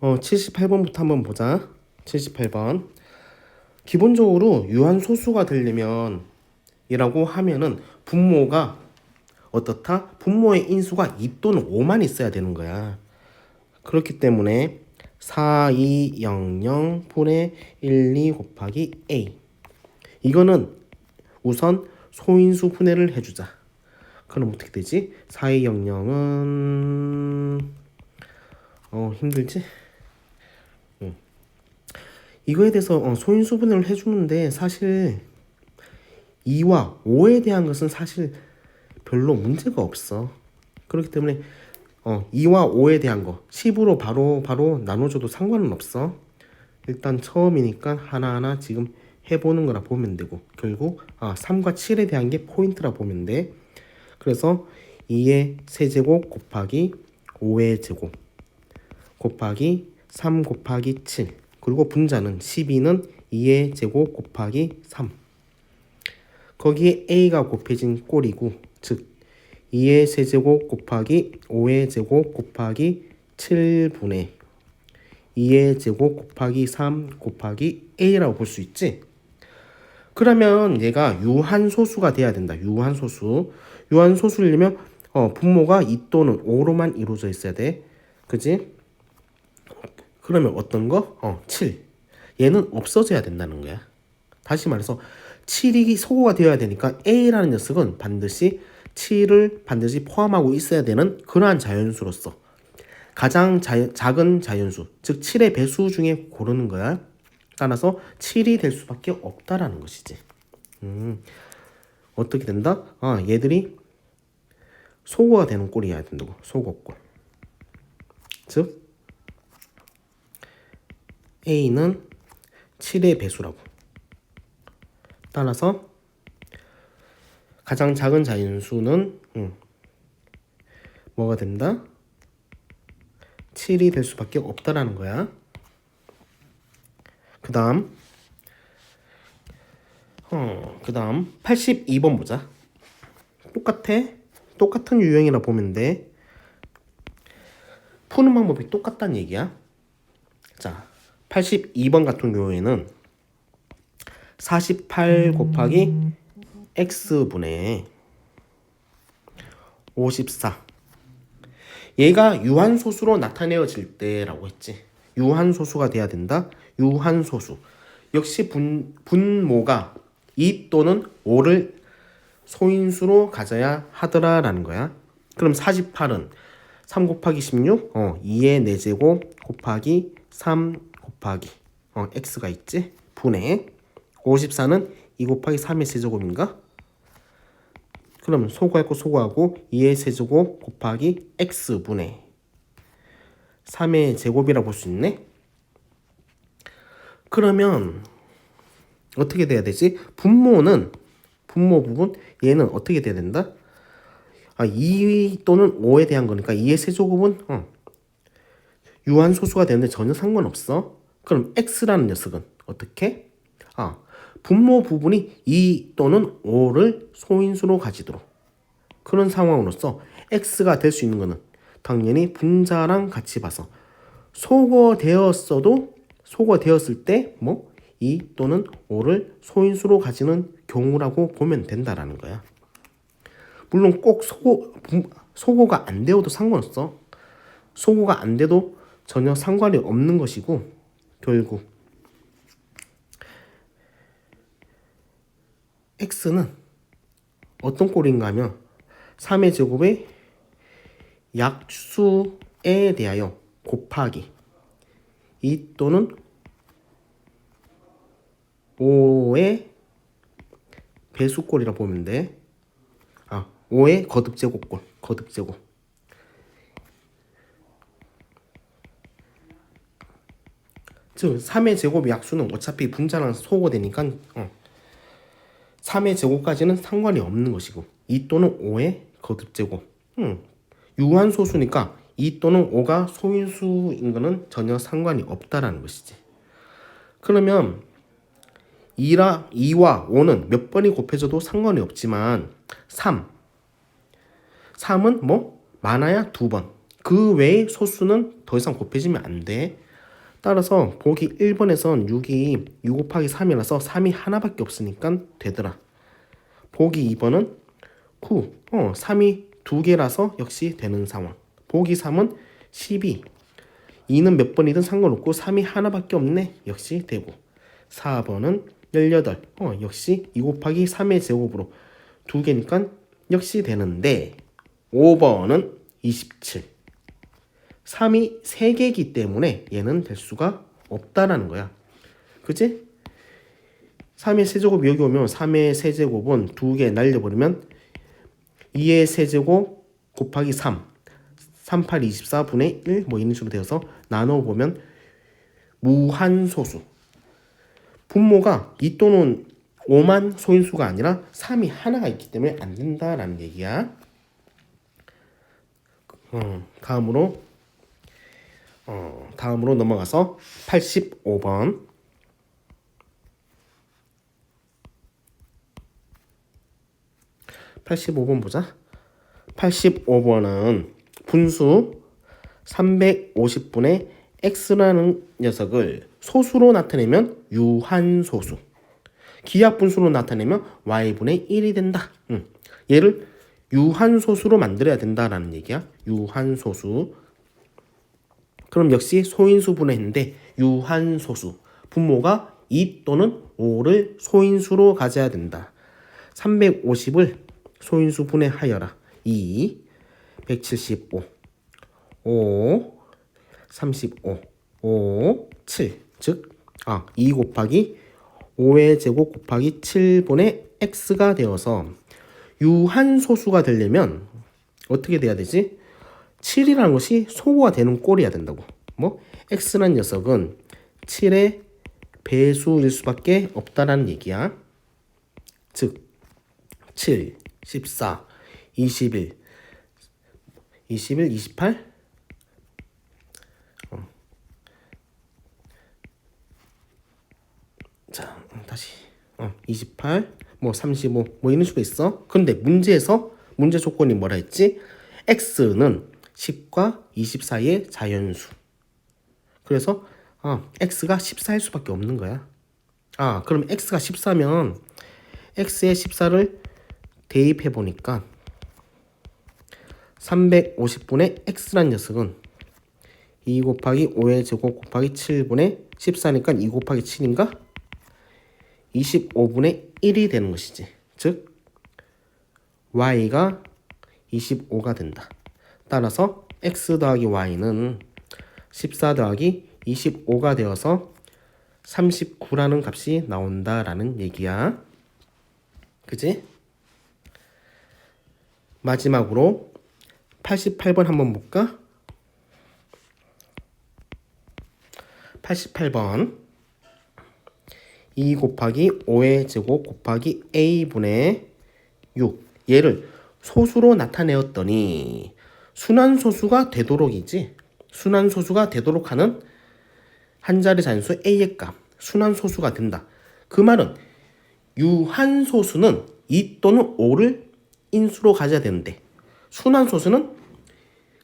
어, 78번부터 한번 보자. 78번. 기본적으로 유한 소수가 되려면 이라고 하면은 분모가 어떻다? 분모의 인수가 2 또는 5만 있어야 되는 거야. 그렇기 때문에 4, 2, 0, 0 분의 1, 2 곱하기 A. 이거는 우선 소인수 분해를 해주자. 그럼 어떻게 되지? 4, 2, 0, 0은 어 힘들지? 응. 이거에 대해서 어, 소인 수 분해를 해주는데 사실 2와 5에 대한 것은 사실 별로 문제가 없어. 그렇기 때문에 어, 2와 5에 대한 거 10으로 바로 바로 나눠줘도 상관은 없어. 일단 처음이니까 하나하나 지금 해보는 거라 보면 되고 결국 아, 3과 7에 대한 게 포인트라 보면 돼. 그래서 2의 세제곱 곱하기 5의 제곱 곱하기 3 곱하기 7 그리고 분자는 12는 2의 제곱 곱하기 3 거기에 a가 곱해진 꼴이고 즉 2의 세제곱 곱하기 5의 제곱 곱하기 7분의 2의 제곱 곱하기 3 곱하기 a라고 볼 수 있지. 그러면 얘가 유한소수가 돼야 된다. 유한소수. 유한소수려면 어, 분모가 2 또는 5로만 이루어져 있어야 돼. 그지? 그러면 어떤 거? 어, 7. 얘는 없어져야 된다는 거야. 다시 말해서 7이 소거가 되어야 되니까 A라는 녀석은 반드시 7을 반드시 포함하고 있어야 되는 그러한 자연수로서 가장 자, 작은 자연수, 즉 7의 배수 중에 고르는 거야. 따라서 7이 될 수밖에 없다라는 것이지. 음, 어떻게 된다? 아, 얘들이 소거가 되는 꼴이어야 된다고. 소거꼴. 즉 A는 7의 배수라고. 따라서 가장 작은 자연수는 음, 뭐가 된다? 7이 될 수밖에 없다라는 거야. 그 다음 어, 그 다음 82번 보자. 똑같아. 똑같은 유형이라 보면 돼. 푸는 방법이 똑같다는 얘기야. 자, 82번 같은 경우에는 48 곱하기 x분의 54 얘가 유한소수로 나타내어질 때라고 했지. 유한소수가 돼야 된다. 유한소수. 역시 분, 분모가 2 또는 5를 소인수로 가져야 하더라라는 거야. 그럼 48은 3 곱하기 16 어, 2의 4제곱 곱하기 3 곱하기 어, x가 있지 분의 54는 2 곱하기 3의 세제곱인가? 그러면 소거했고 소거하고 2의 세제곱 곱하기 x분의 3의 제곱이라고 볼수 있네. 그러면 어떻게 돼야 되지? 분모는 분모 부분 얘는 어떻게 돼야 된다? 아, 2 또는 5에 대한 거니까 2의 세제곱은 어, 유한소수가 되는데 전혀 상관없어. 그럼 x라는 녀석은 어떻게? 아, 분모 부분이 2 또는 5를 소인수로 가지도록 그런 상황으로서 x가 될 수 있는 것은 당연히 분자랑 같이 봐서 소거되었어도 소거되었을 때 뭐 2 또는 5를 소인수로 가지는 경우라고 보면 된다라는 거야. 물론 꼭 소거 소거가 안 되어도 상관없어. 소거가 안 돼도 전혀 상관이 없는 것이고 결국 x는 어떤 꼴인가 하면 3의 제곱의 약수에 대하여 곱하기 2 또는 5의 배수꼴이라 보면 돼. 아, 5의 거듭제곱꼴, 거듭제곱. 즉 3의 제곱 약수는 어차피 분자랑 소거되니까 어, 3의 제곱까지는 상관이 없는 것이고 2 또는 5의 거듭제곱. 음, 유한소수니까 2 또는 5가 소인수인 것은 전혀 상관이 없다라는 것이지. 그러면 2라, 2와 5는 몇 번이 곱해져도 상관이 없지만 3 3은 뭐? 많아야 두 번. 그 외의 소수는 더 이상 곱해지면 안 돼. 따라서 보기 1번에선 6이 6 곱하기 3이라서 3이 하나밖에 없으니까 되더라. 보기 2번은 9, 어, 3이 두 개라서 역시 되는 상황. 보기 3은 12. 2는 몇 번이든 상관없고 3이 하나밖에 없네. 역시 되고. 4번은 18. 어, 역시 2 곱하기 3의 제곱으로 두 개니까 역시 되는데 5번은 27. 3이 3개이기 때문에 얘는 될 수가 없다라는 거야. 그지? 3의 세제곱 여기 오면 3의 세제곱은 두개 날려버리면 2의 세제곱 곱하기 3 3, 8, 24분의 1 뭐 이런 식으로 되어서 나눠보면 무한소수 분모가 2 또는 5만 소인수가 아니라 3이 하나가 있기 때문에 안 된다라는 얘기야. 어, 다음으로 어, 다음으로 넘어가서 85번 85번 보자. 85번은 분수 350분의 x라는 녀석을 소수로 나타내면 유한소수. 기하분수로 나타내면 y분의 1이 된다. 응. 얘를 유한소수로 만들어야 된다라는 얘기야. 유한소수. 그럼 역시 소인수분해 했는데 유한소수. 분모가 2 또는 5를 소인수로 가져야 된다. 350을 소인수 분해하여라. 2, 175, 5, 35, 5, 7. 즉, 아, 2 곱하기 5의 제곱 곱하기 7분의 x가 되어서 유한소수가 되려면 어떻게 돼야 되지? 7이라는 것이 소구가 되는 꼴이어야 된다고. 뭐? x라는 녀석은 7의 배수일 수밖에 없다라는 얘기야. 즉, 7, 14, 21, 21, 28. 어. 자, 다시. 어, 28, 뭐 35, 뭐 이런 식으로 있어. 근데 문제에서 문제 조건이 뭐라 했지? x는 10과 20 사이의 자연수. 그래서 아, x가 14일 수밖에 없는 거야. 아, 그럼 x가 14면 x의 14를 대입해 보니까 350분의 x란 녀석은 2 곱하기 5의 제곱 곱하기 7분의 14니까 2 곱하기 7인가? 25분의 1이 되는 것이지. 즉 y가 25가 된다. 따라서 x 더하기 y는 14 더하기 25가 되어서 39라는 값이 나온다라는 얘기야. 그지? 마지막으로 88번 한번 볼까? 88번 2 곱하기 5의 제곱 곱하기 a분의 6 얘를 소수로 나타내었더니 순환소수가 되도록이지 순환소수가 되도록 하는 한 자리 잔수 a의 값 순환소수가 된다. 그 말은 유한소수는 2 또는 5를 인수로 가져야 되는데 순환소수는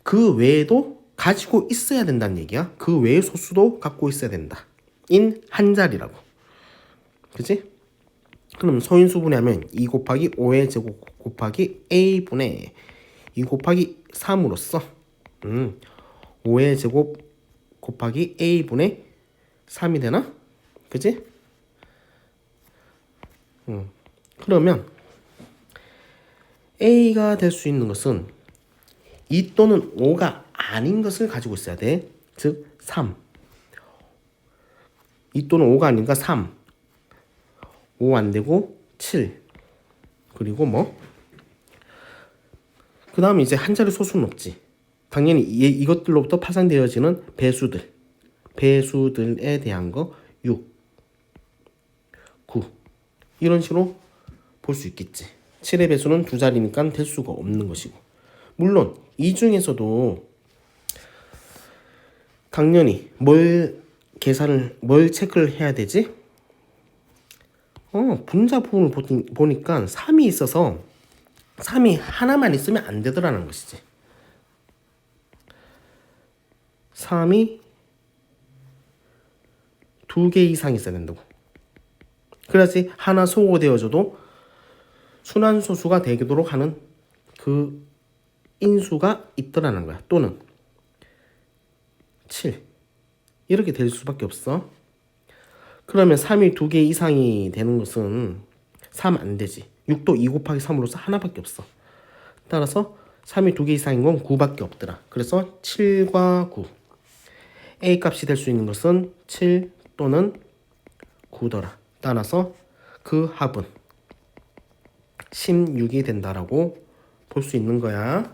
그 외에도 가지고 있어야 된다는 얘기야. 그 외의 소수도 갖고 있어야 된다. 인 한 자리라고. 그지? 그럼 소인수분해 하면 2 곱하기 5의 제곱 곱하기 a분의 2 곱하기 3으로써 음, 5의 제곱 곱하기 a분의 3이 되나? 그지? 음, 그러면 a가 될 수 있는 것은 2 또는 5가 아닌 것을 가지고 있어야 돼. 즉 3. 2 또는 5가 아닌가 3. 5 안 되고 7. 그리고 뭐? 그 다음에 이제 한 자리 소수는 없지. 당연히 이, 이것들로부터 파생되어지는 배수들. 배수들에 대한 거 6, 9. 이런 식으로 볼 수 있겠지. 7의 배수는 두 자리니까 될 수가 없는 것이고. 물론 이 중에서도 당연히 뭘 계산을 뭘 체크를 해야 되지? 어, 분자 부분을 보니, 보니까 3이 있어서 3이 하나만 있으면 안 되더라는 것이지. 3이 두 개 이상 있어야 된다고. 그래야지 하나 소거되어져도 순환소수가 되도록 하는 그 인수가 있더라는 거야. 또는 7 이렇게 될 수밖에 없어. 그러면 3이 두 개 이상이 되는 것은 3 안 되지. 6도 2 곱하기 3으로서 하나밖에 없어. 따라서 3이 두 개 이상인 건 9밖에 없더라. 그래서 7과 9. A 값이 될 수 있는 것은 7 또는 9더라. 따라서 그 합은 16이 된다라고 볼 수 있는 거야.